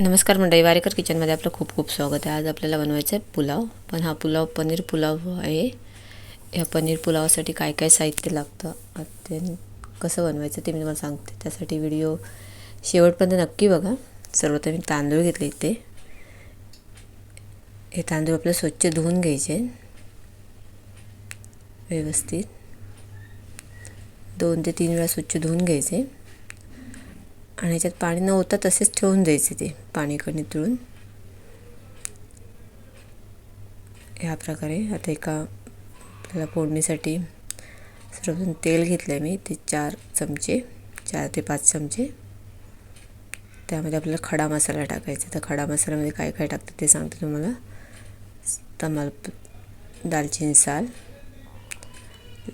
नमस्कार मंडळी वारेकर किचनमध्ये आपलं खूप खूप स्वागत आहे. आज आपल्याला बनवायचं आहे पुलाव. पण हा पुलाव पनीर पुलाव आहे. या पनीर पुलावासाठी काय काय साहित्य लागतं ते कसं बनवायचं ते मी तुम्हाला सांगते. त्यासाठी व्हिडिओ शेवटपर्यंत नक्की बघा. सर्वप्रथम मी तांदूळ घेतले इथे. हे तांदूळ आपलं स्वच्छ धुवून घ्यायचे व्यवस्थित. दोन ते तीन वेळा स्वच्छ धुवून घ्यायचे. आणि ह्याच्यात पाणी न होता तसेच ठेवून द्यायचे ते पाणी कणी नितळून ह्या प्रकारे आता एका आपल्याला फोडणीसाठी सर्वप्रथम तेल घेतलं आहे मी ते चार चमचे चार ते पाच चमचे. त्यामध्ये आपल्याला खडा मसाला टाकायचा. तर खडा मसाल्यामध्ये काय काय टाकतं ते सांगते तुम्हाला. तमाल दालचिनी साल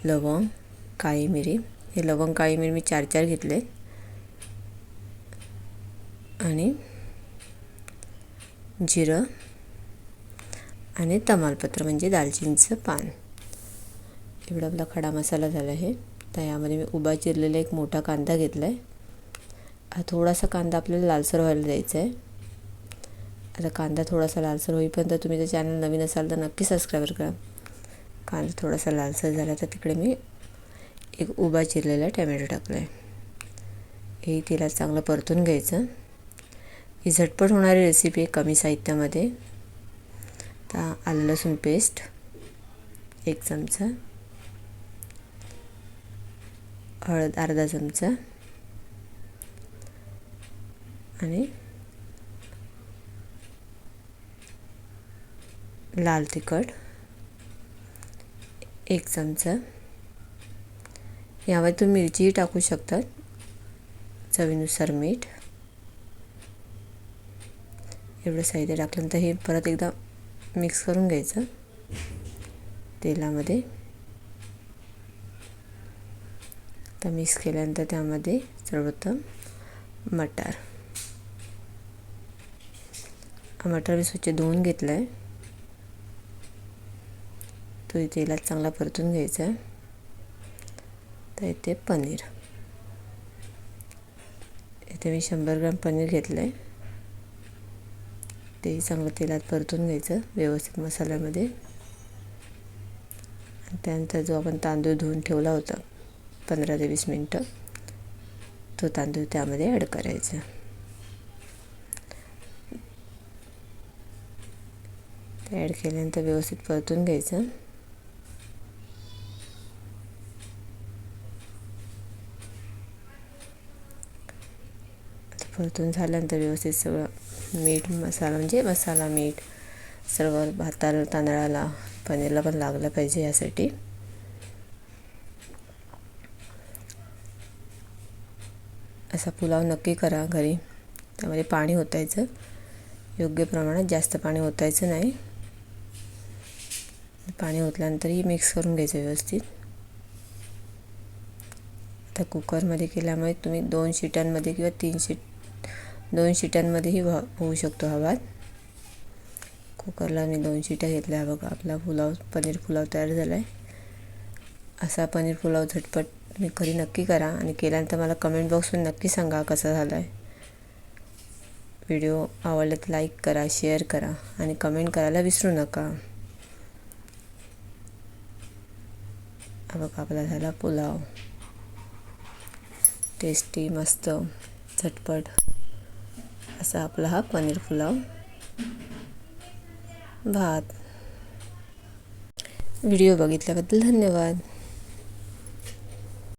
लवंग काळी मिरी. हे लवंग काळी मिरी मी चार चार घेतले आणि जिरं आणि तमालपत्र म्हणजे दालचिनीचं पान. एवढा आपला खडा मसाला झाला आहे. तर यामध्ये मी उभा चिरलेला एक मोठा कांदा घेतला आहे हा थोडासा कांदा आपल्याला लालसर व्हायला द्यायचा आहे. आता कांदा थोडासा लालसर होईपर्यंत तुम्ही जर चॅनल नवीन असाल तर नक्की सबस्क्राईब करा. कांदा थोडासा लालसर झाला तर तिकडे मी एक उभा चिरलेला टॅमॅटो टाकला आहे हे तेलात चांगलं परतून घ्यायचं. ही झटपट होणारी रेसिपी आहे कमी साहित्यामध्ये. आता आलं लसूण पेस्ट एक चमचा. हळद अर्धा चमचा. आणि लाल तिखट एक चमचा. यावर तुम्ही मिरचीही टाकू शकतात चवीनुसार मीठ. एवढं साहित्य टाकल्यानंतर हे परत एकदा मिक्स करून घ्यायचं. तेलामध्ये. तर मिक्स केल्यानंतर त्यामध्ये सर्वप्रथम मटार. मटार मी स्वच्छ धुवून घेतला आहे तो तेलात चांगला परतून घ्यायचा. आहे तर इथे पनीर. इथे मी शंभर ग्राम पनीर घेतलं आहे तेही चांगलं तेलात परतून घ्यायचं व्यवस्थित मसाल्यामध्ये. आणि त्यानंतर जो आपण तांदूळ धुवून ठेवला होता पंधरा ते वीस मिनटं तो तांदूळ त्यामध्ये ॲड करायचा. ते ॲड केल्यानंतर व्यवस्थित परतून घ्यायचं. परतून झाल्यानंतर व्यवस्थित सगळं मीठ मसाला म्हणजे मसाला मीठ सर्व भाताला तांदळाला पनीरला पण लागलं पाहिजे यासाठी. असा पुलाव नक्की करा घरी. त्यामध्ये पाणी ओतायचं. योग्य प्रमाणात जास्त पाणी ओतायचं नाही. पाणी ओतल्यानंतरही मिक्स करून घ्यायचं व्यवस्थित. आता कुकरमध्ये केल्यामुळे तुम्ही दोन शिट्यांमध्ये किंवा तीन शीट दोन शिट्यांमध्येही व्हा होऊ शकतो हा भात. कुकरला मी दोन शिट्या घेतल्या. बघा आपला पुलाव पनीर पुलाव तयार झाला आहे असा पनीर पुलाव झटपट तुम्ही घरी नक्की करा आणि केल्यानंतर मला कमेंट बॉक्समध्ये नक्की सांगा कसा झाला आहे व्हिडिओ आवडला तर लाईक करा शेअर करा आणि कमेंट करायला विसरू नका. बघा आपला झाला पुलाव. टेस्टी मस्त झटपट. असा आपला हा पनीर पुलाव. भात. व्हिडिओ बघितल्याबद्दल धन्यवाद.